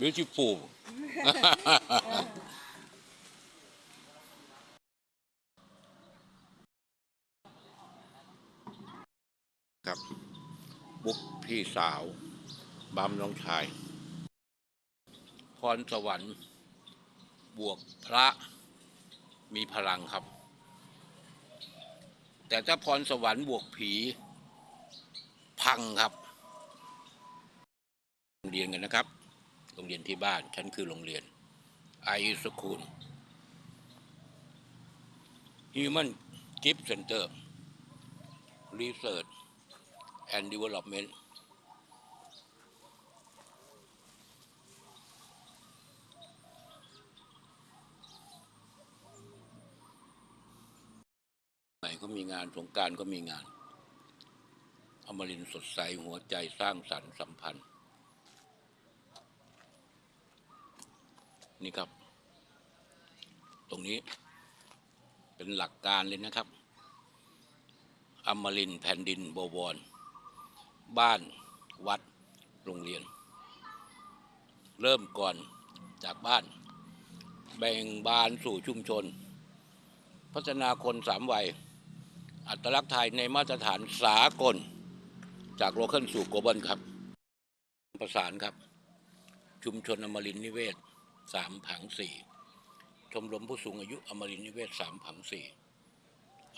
beautiful ครับ บุกพี่สาวบำน้องชาย พรสวรรค์ บวกพระมีพลังครับ แต่ถ้าพรสวรรค์บวกผี พังครับ เรียนกันนะครับ โรงเรียนที่บ้าน ฉันคือโรงเรียนไอสคูล Human Gift Center Research and Development ไหนก็มีงานสงการก็มีงานอมรินสดใสหัวใจสร้างสรรค์สัมพันธ์ นี่ครับ ตรงนี้เป็นหลักการเลยนะครับ อมรินทร์แผ่นดินบวร บ้านวัดโรงเรียน เริ่มก่อนจากบ้าน แบ่งบานสู่ชุมชน พัฒนาคนสามวัย อัตลักษณ์ไทยในมาตรฐานสากล จากโลเคลสู่โกลบอลครับ ประสานครับ ชุมชนอมรินทร์นิเวศ สามผังสี่ชมรมผู้สูงอายุอมรินนิเวศสามผังสี่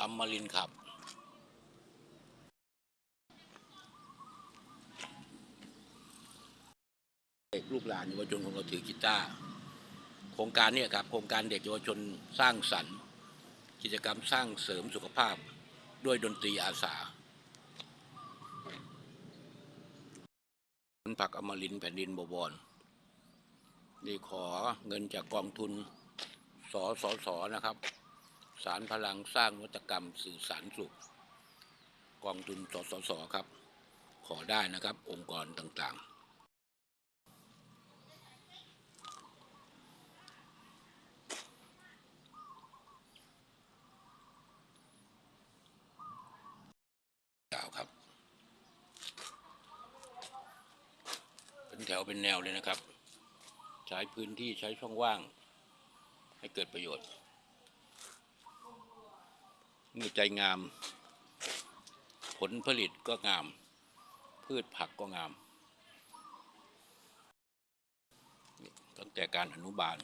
อมรินทร์ครับ เด็กลูกหลานเยาวชนของเราถือกีตาร์โครงการเนี่ยครับโครงการเด็กเยาวชนสร้างสรรค์ กิจกรรมสร้างเสริมสุขภาพด้วยดนตรีอาสาผักอมรินแผ่นดินบวร นี่ขอเงินจากกองทุนสสสนะครับ สารพลังสร้างวัตกรรมสื่อสารสุข กองทุนสสสครับ ขอได้นะครับองค์กรต่างๆยาวครับเป็นแถวเป็นแนวเลยนะครับ ใช้พื้นที่ใช้ช่องว่าง ให้เกิดประโยชน์ เมื่อใจงาม ผลผลิตก็งาม พืชผักก็งาม ตั้งแต่การอนุบาล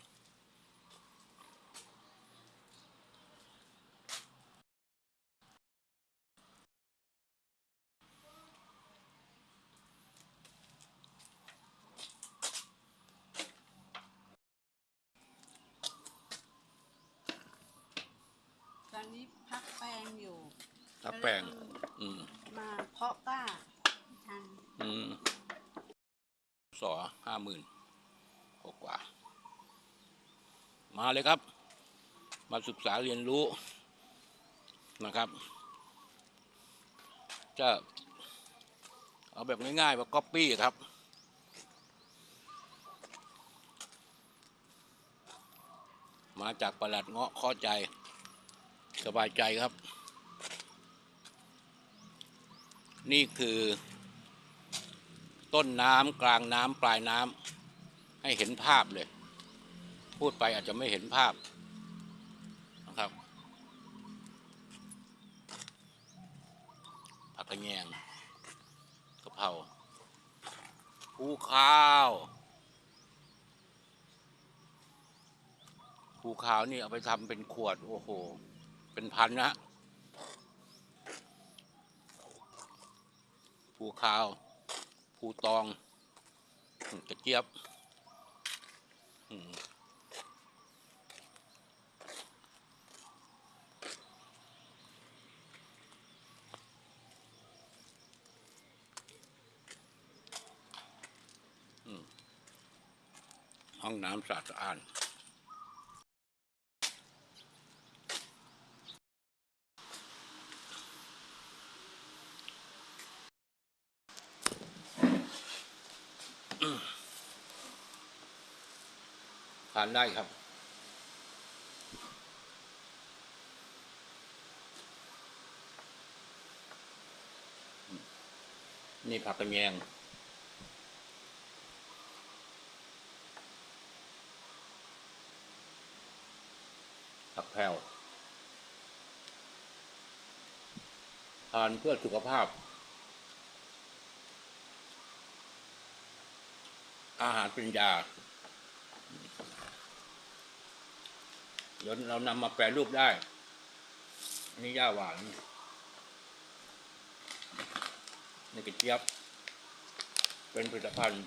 นนี้พักแปลงอยู่ถ้าแปลง อืม มาเพาะกล้าทันอืม สอห้าหมื่นกกว่า มาเลยครับ มาศึกษาเรียนรู้นะครับ จะ เอาแบบง่ายๆว่าก๊อปปี้ครับ มาจากประหลัดเงาะข้อใจ สบายใจครับ นี่คือ ต้นน้ำกลางน้ำปลายน้ำให้เห็นภาพเลย พูดไปอาจจะไม่เห็นภาพนะครับผักกระแยงกะเพราภูข้าวภูขาวนี่เอาไปทำเป็นขวด โอ้โห เป็นพันนะฮะภูขาวภูตองกระเจี๊ยบห้องน้ำสะอาด ทานได้ครับ นี่ผักกระเมียงผักแผ่วทานเพื่อสุขภาพ อาหารเป็นยา เดี๋ยวเรานำมาแปรรูปได้ นี่ย่าหวาน นี่กระเจี๊ยบ เป็นผลิตภัณฑ์